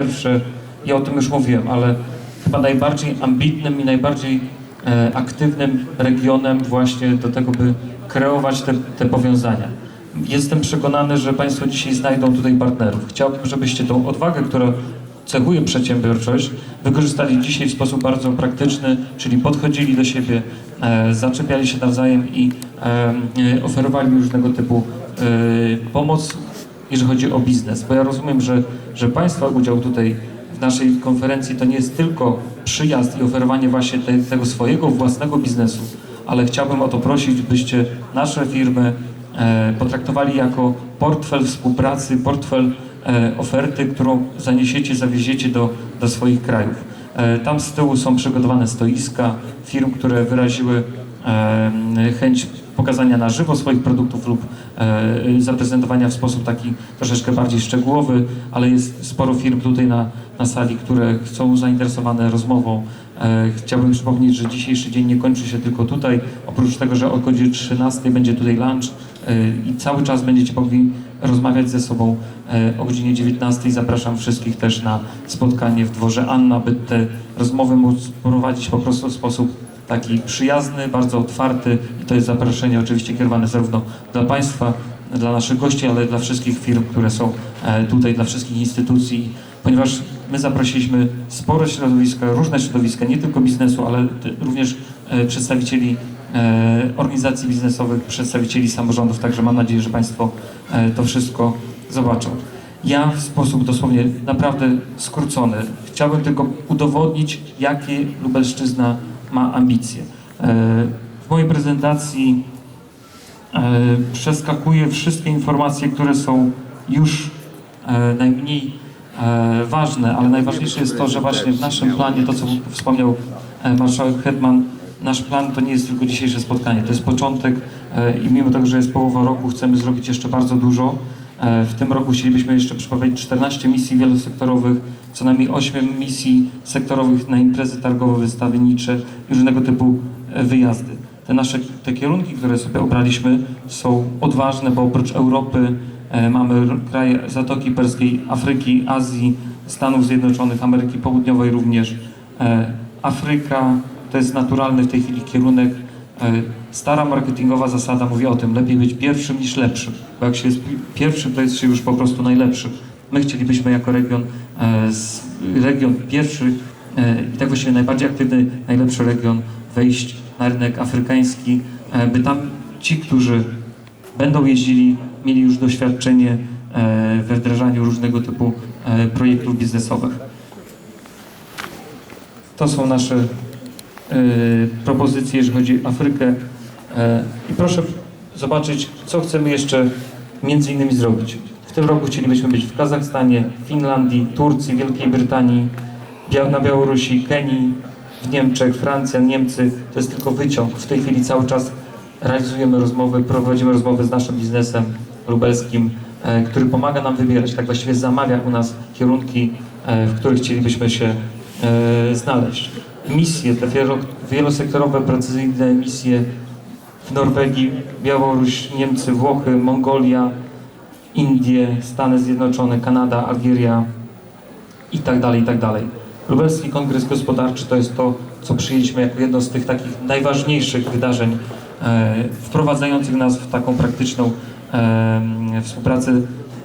pierwsze, ja o tym już mówiłem, ale chyba najbardziej ambitnym i najbardziej e, aktywnym regionem właśnie do tego, by kreować te, te powiązania. Jestem przekonany, że Państwo dzisiaj znajdą tutaj partnerów. Chciałbym, żebyście tą odwagę, która cechuje przedsiębiorczość, wykorzystali dzisiaj w sposób bardzo praktyczny, czyli podchodzili do siebie, e, zaczepiali się nawzajem i e, e, oferowali różnego typu e, pomoc jeżeli chodzi o biznes, bo ja rozumiem, że, że Państwa udział tutaj w naszej konferencji to nie jest tylko przyjazd i oferowanie właśnie te, tego swojego własnego biznesu, ale chciałbym o to prosić, byście nasze firmy e, potraktowali jako portfel współpracy, portfel e, oferty, którą zaniesiecie, zawieziecie do, do swoich krajów. E, tam z tyłu są przygotowane stoiska firm, które wyraziły e, chęć pokazania na żywo swoich produktów lub e, zaprezentowania w sposób taki troszeczkę bardziej szczegółowy, ale jest sporo firm tutaj na, na sali, które są zainteresowane rozmową. E, chciałbym przypomnieć, że dzisiejszy dzień nie kończy się tylko tutaj. Oprócz tego, że o godzinie 13 będzie tutaj lunch e, i cały czas będziecie mogli rozmawiać ze sobą e, o godzinie 19. Zapraszam wszystkich też na spotkanie w dworze Anna, by te rozmowy móc prowadzić po prostu w sposób taki przyjazny, bardzo otwarty. I to jest zaproszenie oczywiście kierowane zarówno dla Państwa, dla naszych gości, ale dla wszystkich firm, które są e, tutaj, dla wszystkich instytucji, ponieważ my zaprosiliśmy spore środowiska, różne środowiska, nie tylko biznesu, ale również e, przedstawicieli e, organizacji biznesowych, przedstawicieli samorządów, także mam nadzieję, że Państwo to wszystko zobaczą. Ja w sposób dosłownie naprawdę skrócony. Chciałbym tylko udowodnić, jakie Lubelszczyzna ma ambicje. E, W mojej prezentacji e, przeskakuję wszystkie informacje, które są już e, najmniej ważne, ale najważniejsze jest to, że właśnie w naszym planie, to co wspomniał marszałek Hetman, nasz plan to nie jest tylko dzisiejsze spotkanie, to jest początek i mimo tego, że jest połowa roku, chcemy zrobić jeszcze bardzo dużo. E, W tym roku chcielibyśmy jeszcze przeprowadzić 14 misji wielosektorowych, co najmniej 8 misji sektorowych na imprezy targowe, wystawiennicze i różnego typu e, wyjazdy. Te nasze te kierunki, które sobie obraliśmy, są odważne, bo oprócz Europy e, mamy kraje Zatoki Perskiej, Afryki, Azji, Stanów Zjednoczonych, Ameryki Południowej również. Afryka to jest naturalny w tej chwili kierunek. E, Stara marketingowa zasada mówi o tym, lepiej być pierwszym niż lepszym, bo jak się jest pi- pierwszym, to jest się już po prostu najlepszym. My chcielibyśmy jako region, e, region pierwszy e, i tak właściwie najbardziej aktywny, najlepszy region wejść na rynek afrykański, by tam ci, którzy będą jeździli, mieli już doświadczenie we wdrażaniu różnego typu projektów biznesowych. To są nasze propozycje, jeżeli chodzi o Afrykę. E, I proszę zobaczyć, co chcemy jeszcze między innymi zrobić. W tym roku chcielibyśmy być w Kazachstanie, Finlandii, Turcji, Wielkiej Brytanii, na Białorusi, Kenii, w Niemczech, Francja, Niemcy. To jest tylko wyciąg. W tej chwili cały czas realizujemy rozmowy, prowadzimy rozmowy z naszym biznesem lubelskim, e, który pomaga nam wybierać, tak właściwie zamawia u nas kierunki, e, w których chcielibyśmy się e, znaleźć. Misje, te wielo, wielosektorowe, precyzyjne misje w Norwegii, Białoruś, Niemcy, Włochy, Mongolia, Indie, Stany Zjednoczone, Kanada, Algieria i tak dalej, i tak dalej. Lubelski Kongres Gospodarczy to jest to, co przyjęliśmy jako jedno z tych takich najważniejszych wydarzeń e, wprowadzających nas w taką praktyczną e, współpracę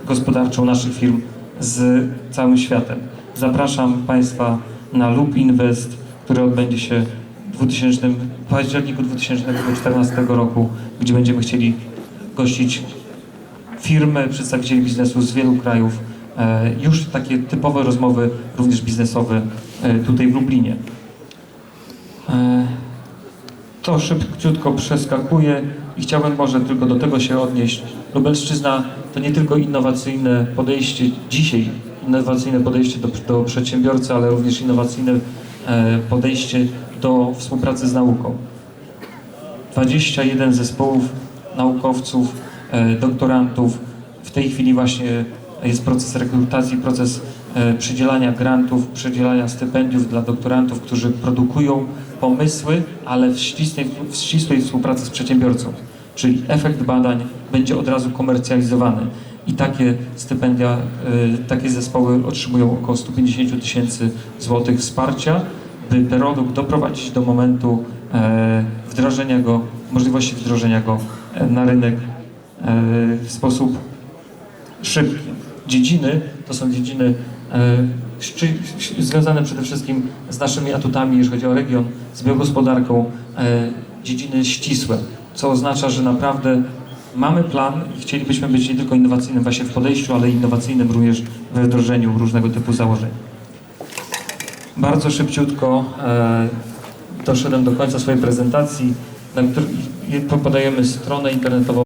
gospodarczą naszych firm z całym światem. Zapraszam Państwa na Lub Invest, który odbędzie się w 2000, w październiku 2014 roku, gdzie będziemy chcieli gościć firmy, przedstawicieli biznesu z wielu krajów. E, Już takie typowe rozmowy, również biznesowe e, tutaj w Lublinie. E, To szybciutko przeskakuję i chciałbym może tylko do tego się odnieść. Lubelszczyzna to nie tylko innowacyjne podejście dzisiaj, innowacyjne podejście do, do przedsiębiorcy, ale również innowacyjne podejście do współpracy z nauką. 21 zespołów naukowców, e, doktorantów. W tej chwili właśnie jest proces rekrutacji, proces e, przydzielania grantów, przydzielania stypendiów dla doktorantów, którzy produkują pomysły, ale w ścisłej, w ścisłej współpracy z przedsiębiorcą. Czyli efekt badań będzie od razu komercjalizowany. I takie stypendia, y, takie zespoły otrzymują około 150 tysięcy złotych wsparcia, by produkt doprowadzić do momentu e, wdrożenia go, możliwości wdrożenia go e, na rynek e, w sposób szybki. Dziedziny to są dziedziny związane przede wszystkim z naszymi atutami, jeżeli chodzi o region, z biogospodarką, dziedziny ścisłe, co oznacza, że naprawdę mamy plan i chcielibyśmy być nie tylko innowacyjnym właśnie w podejściu, ale innowacyjnym również we wdrożeniu różnego typu założeń. Bardzo szybciutko e, doszedłem do końca swojej prezentacji, na której podajemy stronę internetową